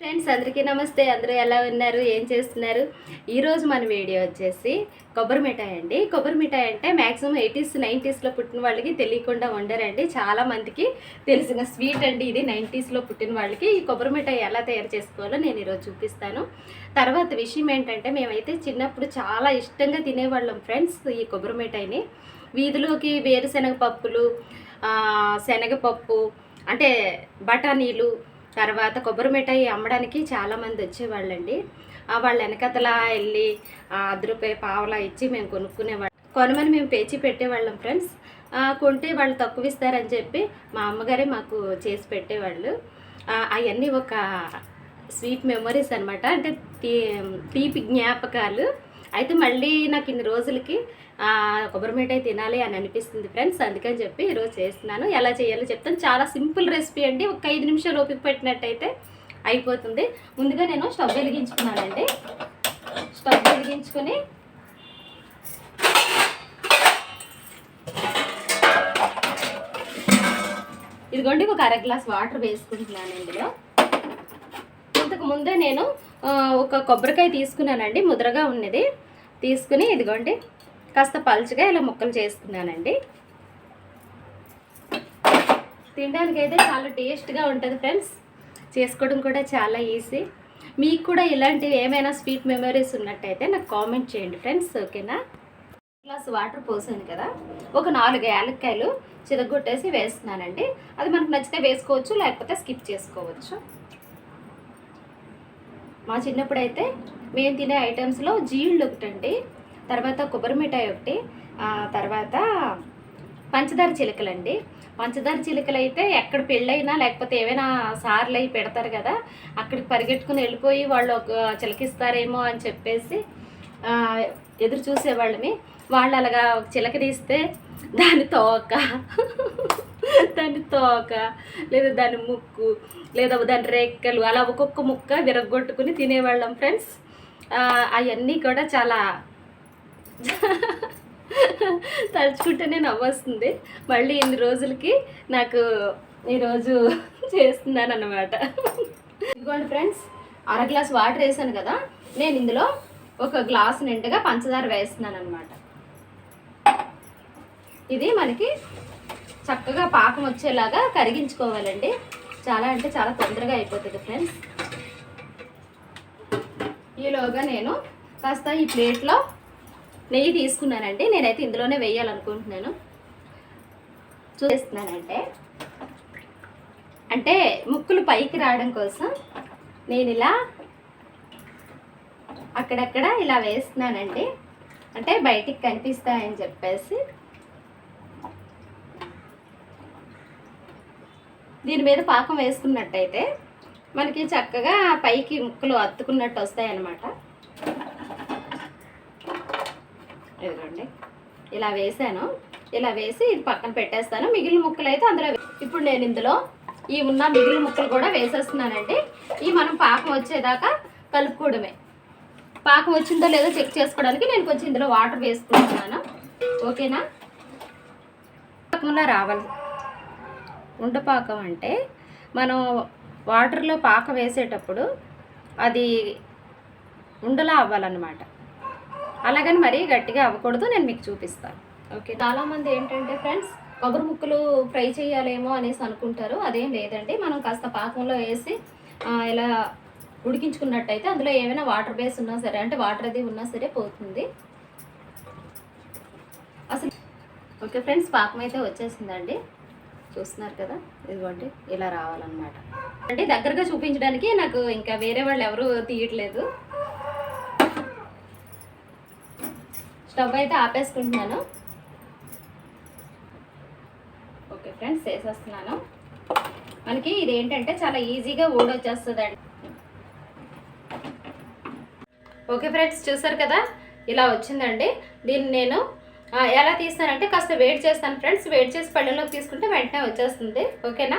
Friends అందరికీ నమస్తే. అందరూ ఎలా ఉన్నారు? ఏం చేస్తున్నారు? ఈరోజు మన వీడియో వచ్చేసి కొబ్బరి మిఠాయి అండి. కొబ్బరి మిఠాయి అంటే మ్యాక్సిమం ఎయిటీస్ నైంటీస్లో పుట్టిన వాళ్ళకి తెలియకుండా ఉండరండి. చాలామందికి తెలిసిన స్వీట్ అండి ఇది. నైంటీస్లో పుట్టిన వాళ్ళకి ఈ కొబ్బరి మిఠాయి ఎలా తయారు చేసుకోవాలో నేను ఈరోజు చూపిస్తాను. తర్వాత విషయం ఏంటంటే మేమైతే చిన్నప్పుడు చాలా ఇష్టంగా తినేవాళ్ళం ఫ్రెండ్స్ ఈ కొబ్బరి మిఠాయిని. వీధిలోకి వేరుశనగ పప్పులు శనగపప్పు అంటే బఠానీలు తర్వాత కొబ్బరి మిఠాయి అమ్మడానికి చాలామంది వచ్చేవాళ్ళండి. వాళ్ళ వెనకతలా వెళ్ళి ఆ, రూపాయి పావలా ఇచ్చి మేము కొనుక్కునేవాళ్ళం. కొనమని మేము పేచి పెట్టేవాళ్ళం ఫ్రెండ్స్. కొంటే వాళ్ళు తక్కువ ఇస్తారని చెప్పి మా అమ్మగారే మాకు చేసి పెట్టేవాళ్ళు. అవన్నీ ఒక స్వీట్ మెమరీస్ అనమాట అంటే తీపి జ్ఞాపకాలు. అయితే మళ్ళీ నాకు ఇన్ని రోజులకి కొబ్బరి మిఠాయి తినాలి అని అనిపిస్తుంది ఫ్రెండ్స్. అందుకని చెప్పి ఈరోజు చేస్తున్నాను. ఎలా చేయాలో చెప్తాను. చాలా సింపుల్ రెసిపీ అండి. ఒక ఐదు నిమిషాలు ఓపిక పెట్టినట్టయితే అయిపోతుంది. ముందుగా నేను స్టవ్ వెలిగించుకున్నానండి. స్టవ్ వెలిగించుకొని ఇదిగోండి ఒక అర గ్లాస్ వాటర్ వేసుకుంటున్నాను ఇందులో. ఇంతకు ముందే నేను ఒక కొబ్బరికాయ తీసుకున్నానండి. ముద్రగా ఉన్నది. తీసుకుని ఇదిగోండి కాస్త పలుచగా ఇలా ముక్కలు చేసుకున్నానండి. తినడానికి అయితే చాలా టేస్ట్గా ఉంటుంది ఫ్రెండ్స్. చేసుకోవడం కూడా చాలా ఈజీ. మీకు కూడా ఇలాంటివి ఏమైనా స్వీట్ మెమరీస్ ఉన్నట్టయితే నాకు కామెంట్ చేయండి ఫ్రెండ్స్ ఓకేనా? గ్లాస్ వాటర్ పోసాను కదా ఒక నాలుగు యాలక్కాయలు చితగొట్టేసి వేస్తున్నానండి. అది మనకు నచ్చితే వేసుకోవచ్చు లేకపోతే స్కిప్ చేసుకోవచ్చు. మా చిన్నప్పుడు అయితే మేము తినే ఐటమ్స్లో జీళ్ళు ఒకటండి తర్వాత కొబ్బరి మిఠాయి ఒకటి తర్వాత పంచదార చిలుకలండి. పంచదార చిలుకలు అయితే ఎక్కడ పెళ్ళైనా లేకపోతే ఏవైనా సార్లు అయి పెడతారు కదా అక్కడికి పరిగెట్టుకుని వెళ్ళిపోయి వాళ్ళు ఒక చిలకిస్తారేమో అని చెప్పేసి ఎదురు చూసేవాళ్ళమి. వాళ్ళు అలాగా చిలకరిస్తే చిలక తీస్తే దాని తోక. దాని తోక లేదా దాని ముక్కు లేదా దాని రెక్కలు అలా ఒక్కొక్క ముక్క విరగొట్టుకుని తినేవాళ్ళం ఫ్రెండ్స్. అవన్నీ కూడా చాలా తలుచుకుంటేనే నవ్వొస్తుంది. మళ్ళీ ఇన్ని రోజులకి నాకు ఈరోజు చేస్తున్నాను అన్నమాట ఇదిగోండి ఫ్రెండ్స్ అర గ్లాస్ వాటర్ వేసాను కదా నేను ఇందులో ఒక గ్లాస్ నిండుగా పంచదార వేస్తున్నాను అనమాట ఇది మనకి చక్కగా పాకం వచ్చేలాగా కరిగించుకోవాలండి. చాలా అంటే చాలా తొందరగా అయిపోతుంది ఫ్రెండ్స్. ఈలోగా నేను కాస్త ఈ ప్లేట్లో నెయ్యి తీసుకున్నానండి. నేనైతే ఇందులోనే వేయాలనుకుంటున్నాను. చూపిస్తున్నానంటే అంటే ముక్కులు పైకి రావడం కోసం నేను ఇలా అక్కడక్కడ ఇలా వేస్తున్నానండి. అంటే బయటికి కనిపిస్తాయని చెప్పేసి దీని మీద పాకం వేసుకున్నట్టయితే మనకి చక్కగా పైకి ముక్కలు అత్తుకున్నట్టు వస్తాయి అన్నమాట ఇదిగోండి. ఇలా వేసాను. ఇలా వేసి ఇది పక్కన పెట్టేస్తాను. మిగిలిన ముక్కలు అయితే అందులో ఇప్పుడు నేను ఇందులో ఈ ఉన్న మిగిలిన ముక్కలు కూడా వేసేస్తున్నానండి. ఈ మనం పాకం వచ్చేదాకా కలుపుకోవడమే. పాకం వచ్చిందో లేదో చెక్ చేసుకోవడానికి నేను కొంచెం ఇందులో వాటర్ వేసుకుంటున్నాను. ఓకేనా? పాకంలో రావాలి. ఉండపాకం అంటే మనం వాటర్లో పాక వేసేటప్పుడు అది ఉండలా అవ్వాలన్నమాట. అలాగని మరీ గట్టిగా అవ్వకూడదు నేను మీకు చూపిస్తాను. ఓకే చాలామంది ఏంటంటే ఫ్రెండ్స్ కొబ్బరి ముక్కలు ఫ్రై చేయాలేమో అనేసి అనుకుంటారు. అదేం లేదండి మనం కాస్త పాకంలో వేసి ఇలా ఉడికించుకున్నట్టయితే అందులో ఏమైనా వాటర్ బేస్ ఉన్నా సరే అంటే వాటర్ అది ఉన్నా సరే పోతుంది. అసలు ఓకే ఫ్రెండ్స్ పాకం అయితే వచ్చేసిందండి. చూస్తున్నారు కదా ఇదిగోండి ఇలా రావాలన్నమాట. అంటే దగ్గరగా చూపించడానికి నాకు ఇంకా వేరే వాళ్ళు ఎవరు తీయట్లేదు. స్టవ్ అయితే ఆపేసుకుంటున్నాను. ఓకే ఫ్రెండ్స్ వేసేస్తున్నాను మనకి ఇది ఏంటంటే చాలా ఈజీగా ఊడొచ్చేస్తుందండి. ఓకే ఫ్రెండ్స్ చూసారు కదా ఇలా వచ్చిందండి. దీన్ని నేను ఎలా తీస్తానంటే కాస్త వెయిట్ చేస్తాను ఫ్రెండ్స్ వెయిట్ చేసి పళ్ళలోకి తీసుకుంటే వెంటనే వచ్చేస్తుంది. ఓకేనా